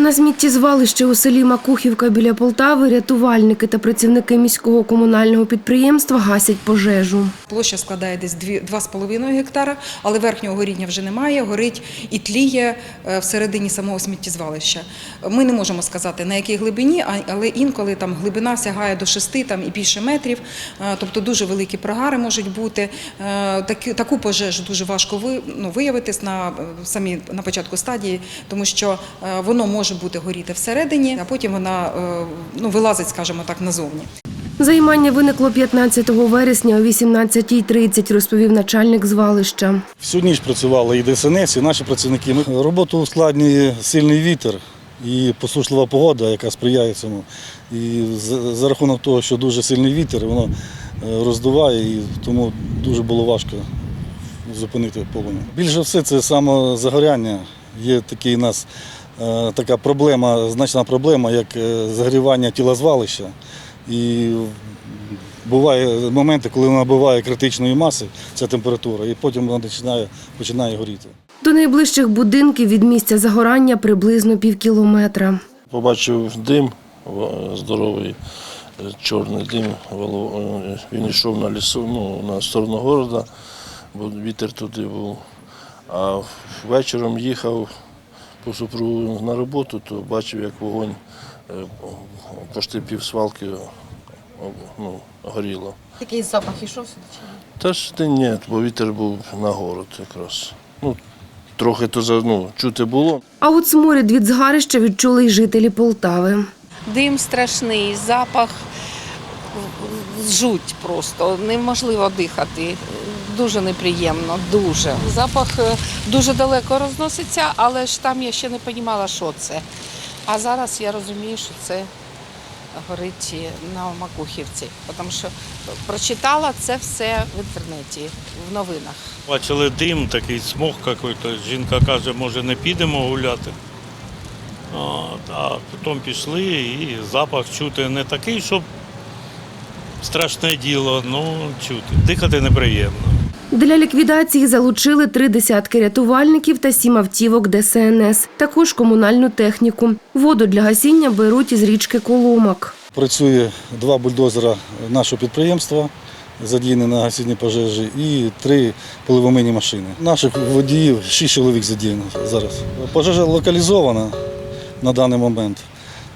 На сміттєзвалище у селі Макухівка біля Полтави рятувальники та працівники міського комунального підприємства гасять пожежу. Площа складає десь дві- 2,5 гектара, але верхнього горіння вже немає, горить і тліє е, всередині самого сміттєзвалища. Ми не можемо сказати, на якій глибині, але інколи там глибина сягає до 6 там, і більше метрів, е, тобто дуже великі прогари можуть бути. Е, Таку пожежу дуже важко ну, виявити на, самі, на початку стадії, тому що воно може бути горіти всередині, а потім вона е, ну, вилазить, скажімо так, назовні. Займання виникло 15 вересня о 18.30, розповів начальник звалища. Всю ніч працювали і ДСНС, і наші працівники. Ми- Роботу ускладнює сильний вітер і посушлива погода, яка сприяє цьому. І за, рахунок того, що дуже сильний вітер, воно е, роздуває, і тому дуже було важко зупинити полум'я. Більше все це самозагоряння. Є такий у нас така проблема, значна проблема, як е, загрівання тілозвалища. І буває моменти, коли вона набуває критичної маси, ця температура, і потім вона починає, починає горіти. До найближчих будинків від місця загорання приблизно півкілометра. Побачив дим здоровий, е, чорний дим. е, Він йшов на лісу, ну, на сторону города, бо вітер туди був. А вечором їхав по супругу на роботу, то бачив, як вогонь е, почти пів свалки ну, горіло. Який запах ішов сюди? чи ні? Та ж ти ні, бо вітер був на город якраз. Ну, трохи то за- ну, чути було. А от сморід від згарища відчули й жителі Полтави. Дим страшний, запах жуть просто, неможливо дихати. Дуже неприємно, дуже. Запах е, дуже далеко розноситься, але ж там я ще не розуміла, що це. А зараз я розумію, що це горить на Макухівці, тому що прочитала це все в інтернеті, в новинах. Бачили дим, такий смог какой-то. Жінка каже, може не підемо гуляти. А потім пішли і запах чути не такий, щоб страшне діло, ну чути. Дихати неприємно. Для ліквідації залучили три десятки рятувальників та сім автівок ДСНС, також комунальну техніку. Воду для гасіння беруть із річки Коломак. Працює два бульдозера нашого підприємства, задіяні на гасінні пожежі, і три поливомийні машини. Наших водіїв шість чоловік задіяно зараз. Пожежа локалізована на даний момент.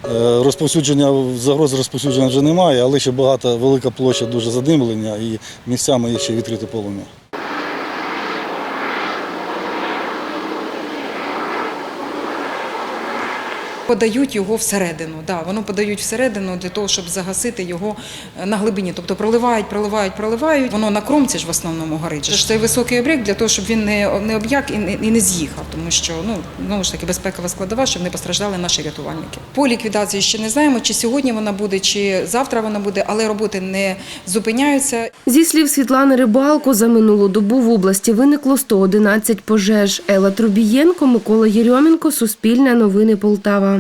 Е, Розповсюдження, загрози розповсюдження вже немає, але ще багато, велика площа дуже задимлення і місцями є ще відкрите полум'я. Подають його всередину. Да, воно подають всередину для того, щоб загасити його е, на глибині. Тобто проливають, проливають, проливають. Воно на кромці ж в основному горить. Ж Це високий об'єкт для того, щоб він не, не об'як і не, і не з'їхав, тому що ну знову ж таки безпекова складова, щоб не постраждали наші рятувальники. По ліквідації ще не знаємо, чи сьогодні вона буде, чи завтра вона буде, але роботи не зупиняються. Зі слів Світлани Рибалко, за минулу добу в області виникло 111 пожеж. Елла Трубієнко, Микола Єрьомінко, Суспільне новини Полтава.